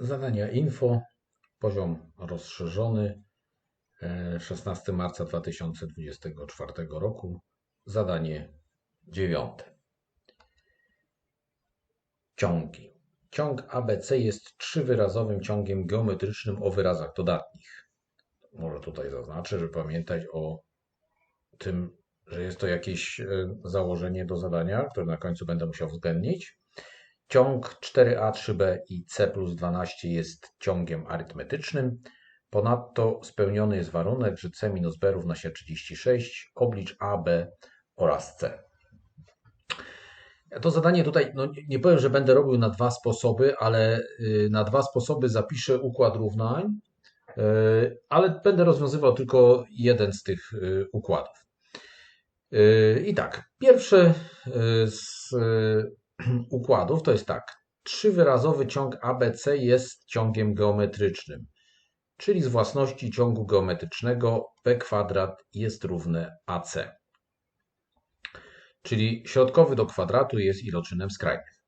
Zadania info, poziom rozszerzony, e, 16 marca 2024 roku, zadanie dziewiąte. Ciągi. Ciąg ABC jest trzywyrazowym ciągiem geometrycznym o wyrazach dodatnich. Może tutaj zaznaczę, że pamiętać o tym, że jest to jakieś e, założenie do zadania, które na końcu będę musiał uwzględnić. Ciąg 4a, 3b i c plus 12 jest ciągiem arytmetycznym. Ponadto spełniony jest warunek, że c minus b równa się 36, oblicz a, b oraz c. To zadanie tutaj, no nie powiem, że będę robił na dwa sposoby, ale y, na dwa sposoby zapiszę układ równań, y, ale będę rozwiązywał tylko jeden z tych y, układów. I tak, pierwszy z układów to jest tak. Trzywyrazowy ciąg ABC jest ciągiem geometrycznym, czyli z własności ciągu geometrycznego b kwadrat jest równe AC. Czyli środkowy do kwadratu jest iloczynem skrajnych.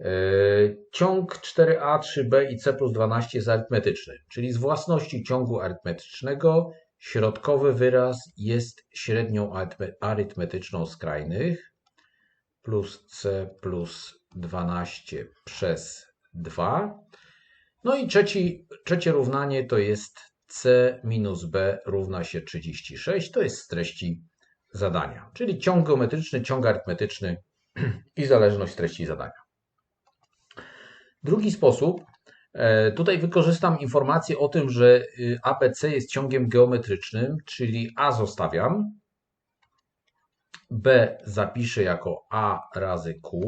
E, ciąg 4a, 3b i c plus 12 jest arytmetyczny, czyli z własności ciągu arytmetycznego środkowy wyraz jest średnią arytmetyczną skrajnych plus c plus 12 przez 2. No i trzeci, trzecie równanie to jest c minus b równa się 36. To jest z treści zadania, czyli ciąg geometryczny, ciąg arytmetyczny i zależność treści zadania. Drugi sposób, e, tutaj wykorzystam informację o tym, że y, ABC jest ciągiem geometrycznym, czyli A zostawiam, B zapiszę jako A razy Q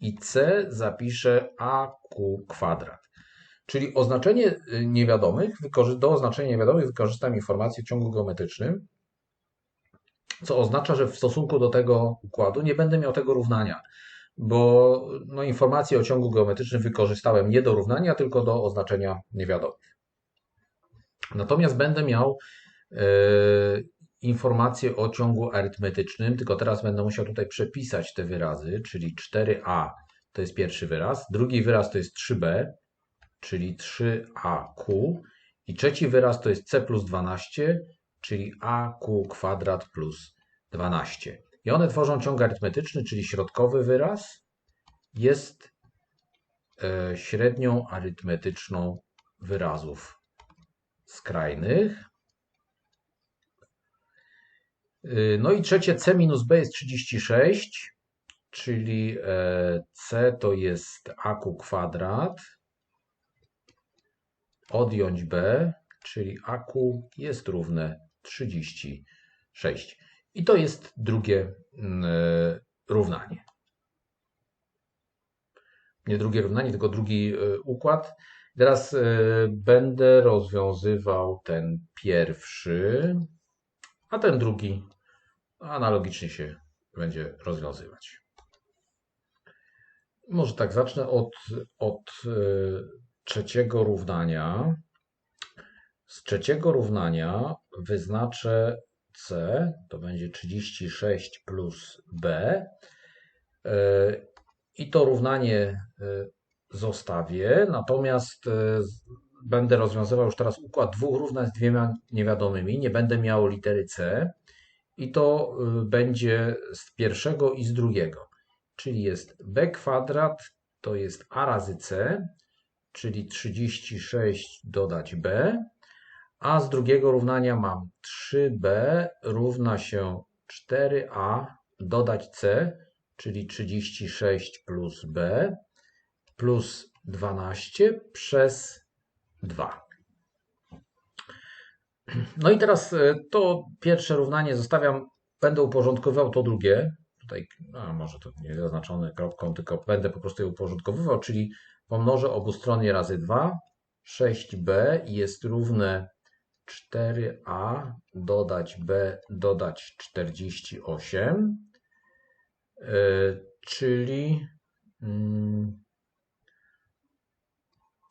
i C zapiszę AQ kwadrat. Czyli oznaczenie y, niewiadomych, do oznaczenia niewiadomych wykorzystam informację w ciągu geometrycznym, co oznacza, że w stosunku do tego układu nie będę miał tego równania, bo no, informację o ciągu geometrycznym wykorzystałem nie do równania, tylko do oznaczenia niewiadomych. Natomiast będę miał yy, informację o ciągu arytmetycznym, tylko teraz będę musiał tutaj przepisać te wyrazy, czyli 4a to jest pierwszy wyraz, drugi wyraz to jest 3b, czyli 3aq i trzeci wyraz to jest c plus 12, czyli aq kwadrat plus 12. I one tworzą ciąg arytmetyczny, czyli środkowy wyraz jest e, średnią arytmetyczną wyrazów skrajnych. Y, no i trzecie C minus B jest 36, czyli e, C to jest AQ kwadrat, odjąć B, czyli AQ jest równe 36. I to jest drugie mm, e, równanie. Nie drugie równanie, tylko drugi e, układ. Teraz będę rozwiązywał ten pierwszy, a ten drugi analogicznie się będzie rozwiązywać. Może tak zacznę od, od e, trzeciego równania. Z trzeciego równania wyznaczę C, to będzie 36 plus B. E, I to równanie e, zostawię, natomiast będę rozwiązywał już teraz układ dwóch równań z dwiema niewiadomymi. Nie będę miał litery C i to y, będzie z pierwszego i z drugiego. Czyli jest b kwadrat to jest a razy c, czyli 36 dodać b, a z drugiego równania mam 3b równa się 4a dodać c, czyli 36 plus b plus 12 przez 2. No i teraz e, to pierwsze równanie zostawiam, będę uporządkowywał to drugie. Tutaj, a może to nie zaznaczone kropką, tylko będę po prostu je uporządkowywał, czyli pomnożę obustronnie razy 2, 6b jest równe 4a dodać b dodać 48, yy, e, czyli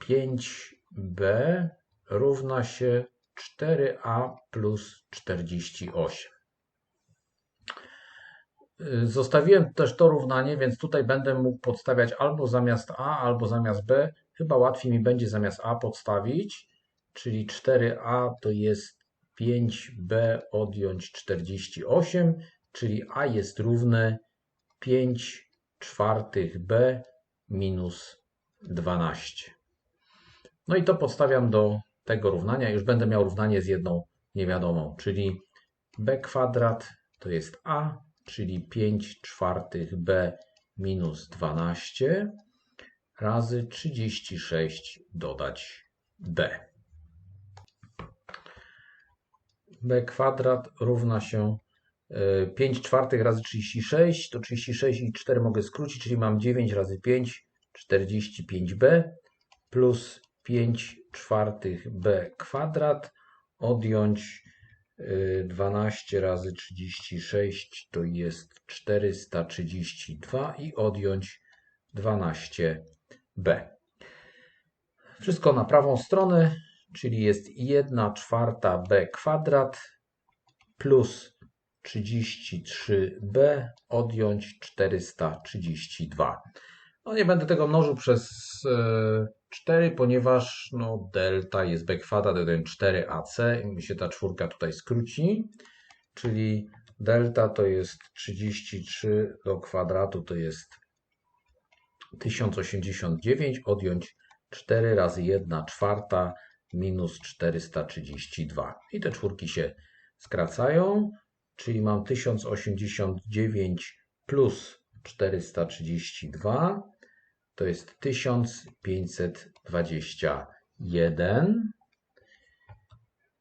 5b mm, równa się 4a plus 48. Zostawiłem też to równanie, więc tutaj będę mógł podstawiać albo zamiast a, albo zamiast b chyba łatwiej mi będzie zamiast a podstawić, czyli 4a to jest 5b odjąć 48, czyli a jest równe 5 czwartych b minus 12. No i to podstawiam do tego równania. Już będę miał równanie z jedną niewiadomą, czyli b kwadrat to jest a, czyli 5 czwartych b minus 12 razy 36 dodać b. b kwadrat równa się 5 e, czwartych razy 36, to 36 i 4 mogę skrócić, czyli mam 9 razy 5, 45b plus 5 czwartych b kwadrat odjąć 12 y, razy 36 to jest 432 i odjąć 12b. Wszystko na prawą stronę, czyli jest 1 czwarta b kwadrat plus 33b odjąć 432. No nie będę tego mnożył przez 4, e, ponieważ no, delta jest b kwadrat, to 4ac i mi się ta czwórka tutaj skróci, czyli delta to jest 33 do kwadratu to jest 1089, odjąć 4 razy 1 czwarta minus 432. I te czwórki się skracają, czyli mam 1089 plus 432 to jest 1521.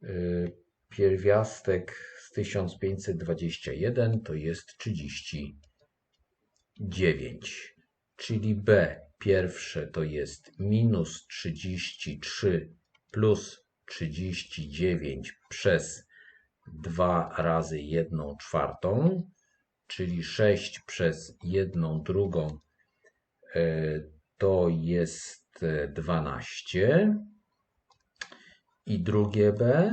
Y, pierwiastek z 1521 to jest 39. Czyli B pierwsze to jest minus 33 plus 39 przez 2 razy 1 czwartą, czyli 6 przez 1 drugą to jest 12 e, i drugie B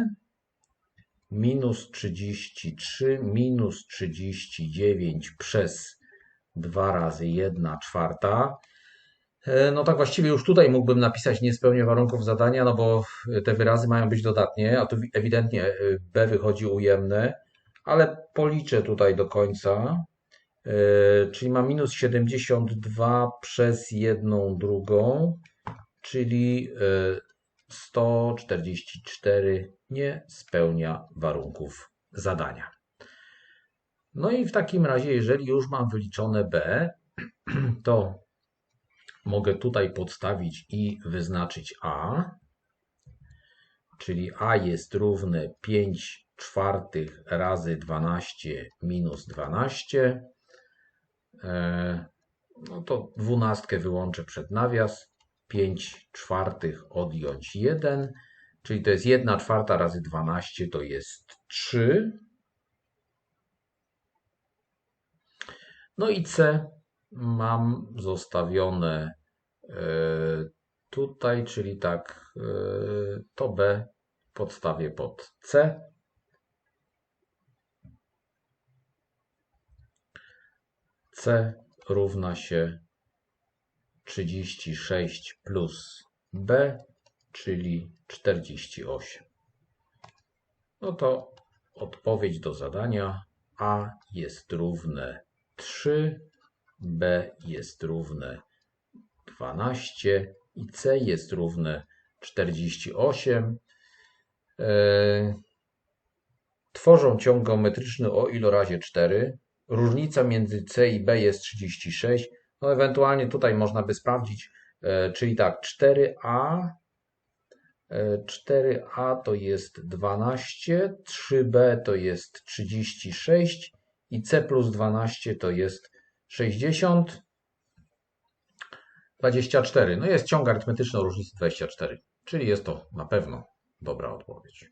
minus 33 minus 39 przez 2 razy 1 czwarta. E, no tak właściwie już tutaj mógłbym napisać nie spełnię warunków zadania, no bo te wyrazy mają być dodatnie, a tu ewidentnie B wychodzi ujemne, ale policzę tutaj do końca. E, czyli ma minus 72 przez jedną drugą, czyli 144 e, nie spełnia warunków zadania. No i w takim razie, jeżeli już mam wyliczone B, to mogę tutaj podstawić i wyznaczyć A, czyli A jest równe 5 czwartych razy 12 minus 12 E, no to dwunastkę wyłączę przed nawias, 5 czwartych odjąć 1, czyli to jest 1 czwarta razy 12 to jest 3. No i C mam zostawione e, tutaj, czyli tak e, to B podstawię pod C. C równa się 36 plus B, czyli 48. No to odpowiedź do zadania A jest równe 3, B jest równe 12 i C jest równe 48. E, tworzą ciąg geometryczny o ilorazie 4. Różnica między C i B jest 36. No ewentualnie tutaj można by sprawdzić, e, czyli tak 4A 4A e, to jest 12, 3B to jest 36 i C plus 12 to jest 60, 24. No jest ciąg arytmetyczny o różnicy 24, czyli jest to na pewno dobra odpowiedź.